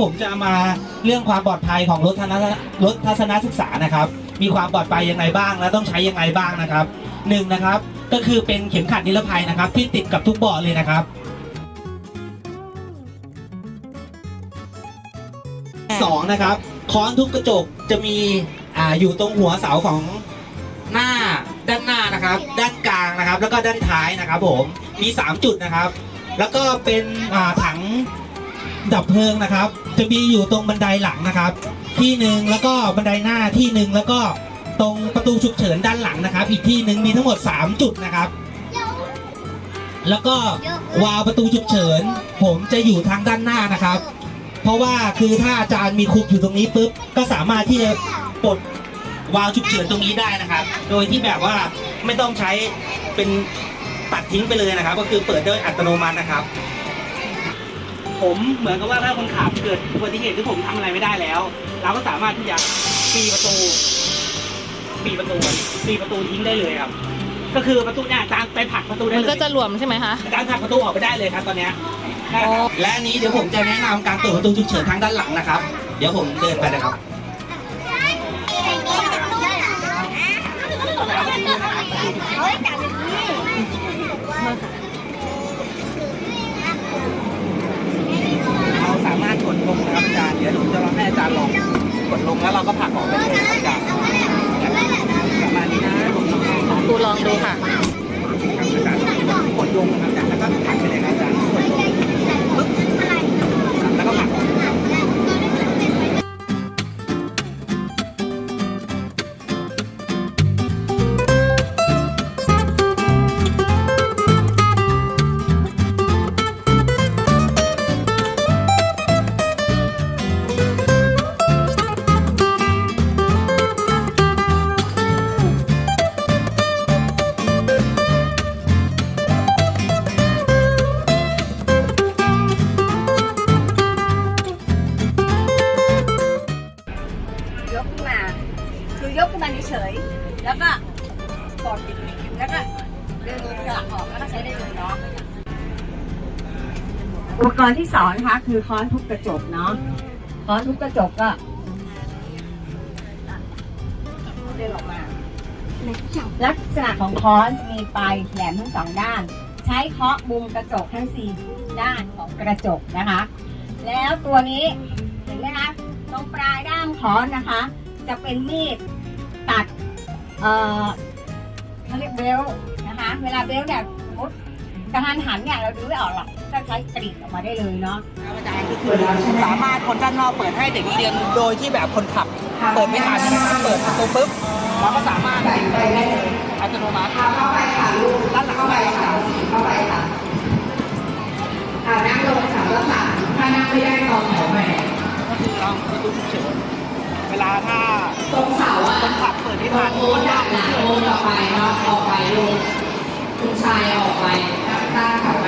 ผมจะมาเรื่องความปลอดภัยของรถทัศนรถทัศนศึกษานะครับ มีความปลอดภัยยังไงบ้างและต้องใช้ยังไงบ้างนะครับหนึ่งนะครับ ก็คือเป็นเข็มขัดนิรภัยนะครับ ที่ติดกับทุกเบาะเลยนะครับสองนะครับค้อนทุบกระจกจะมีอ่าอยู่ตรงหัวเสาของหน้าด้านหน้านะครับ ด้านกลางนะครับ แล้วก็ด้านท้ายนะครับ ผมมี 3 จุดนะครับ แล้วก็เป็นอ่าถัง ดับเพลิงนะครับ จะมีอยู่ตรงบันไดหลังนะครับ ที่หนึ่งแล้วก็บันไดหน้าที่หนึ่งแล้วก็ตรงประตูฉุกเฉินด้านหลังนะครับ อีกที่หนึ่งมีทั้งหมด 3 จุดนะครับ แล้วก็วาวประตูฉุกเฉิน ผมจะอยู่ทางด้านหน้านะครับ เพราะว่าคือถ้าอาจารย์มีคุกอยู่ตรงนี้ปุ๊บก็สามารถที่จะปลดวาวฉุกเฉินตรงนี้ได้นะครับ โดยที่แบบว่าไม่ต้องใช้เป็นตัดทิ้งไปเลยนะครับ ก็คือเปิดด้วยอัตโนมัตินะครับ ผมเหมือนกับว่าถ้าคนขับเกิดอุบัติเหตุที่ผมทำอะไรไม่ได้แล้ว เราก็สามารถที่จะปีประตูปีประตูปีประตูทิ้งได้เลยครับ ก็คือประตูเนี่ยอาจารย์ไปผลักประตูได้มันเลยก็จะรวมใช่ไหมคะอาจารย์ผลักประตูออกไปได้เลยครับตอนเนี้ยนะครับและอันนี้เดี๋ยวผมจะแนะนำการเปิดประตูฉุกเฉินทางด้านหลังนะครับ เดี๋ยวผมเดินไปนะครับเรา ยกขึ้นมาเฉยๆแล้วก็กดแล้วก็ดึงสลักออกแล้วก็ใช้ได้เลยเนาะอุปกรณ์ที่สองนะคะคือค้อนทุบกระจกเนาะค้อนทุบกระจกก็เดินออกมาลักษณะของค้อนจะมีปลายแหลมทั้งสองด้าน ใช้เคาะมุมกระจกทั้งสี่ด้านของกระจกนะคะ แล้วตัวนี้เห็นไหมคะตรงปลายด้ามค้อนนะคะ จะเป็นมีด ตัด เอ่อเขาเรียกเบลต์นะคะ เวลาเบลต์เนี่ยสมมติกระทันหันเนี่ยเราดูไม่ออกหรอกก็ใช้กรีดออกมาได้เลยเนาะอาจารย์ก็คือสามารถคนด้านนอกเปิดให้เด็กนักเรียนโดยที่แบบคนขับเปิดไม่ทันนะครับเปิดประตูปุ๊บเราก็สามารถปิดได้เลยอัตโนมัติด้านหลังไปครับอ่านั่งลงสามละสามถ้านั่งไม่ได้ตอนแถวใหม่ก็คือเราประตูฉุกเฉินเวลาถ้าตรงเสา พี่ผ่านโค้ดดับหนาโอ้ต่อไปเนาะออกไปลูกคุณชายออกไปด้านด้านถัดไป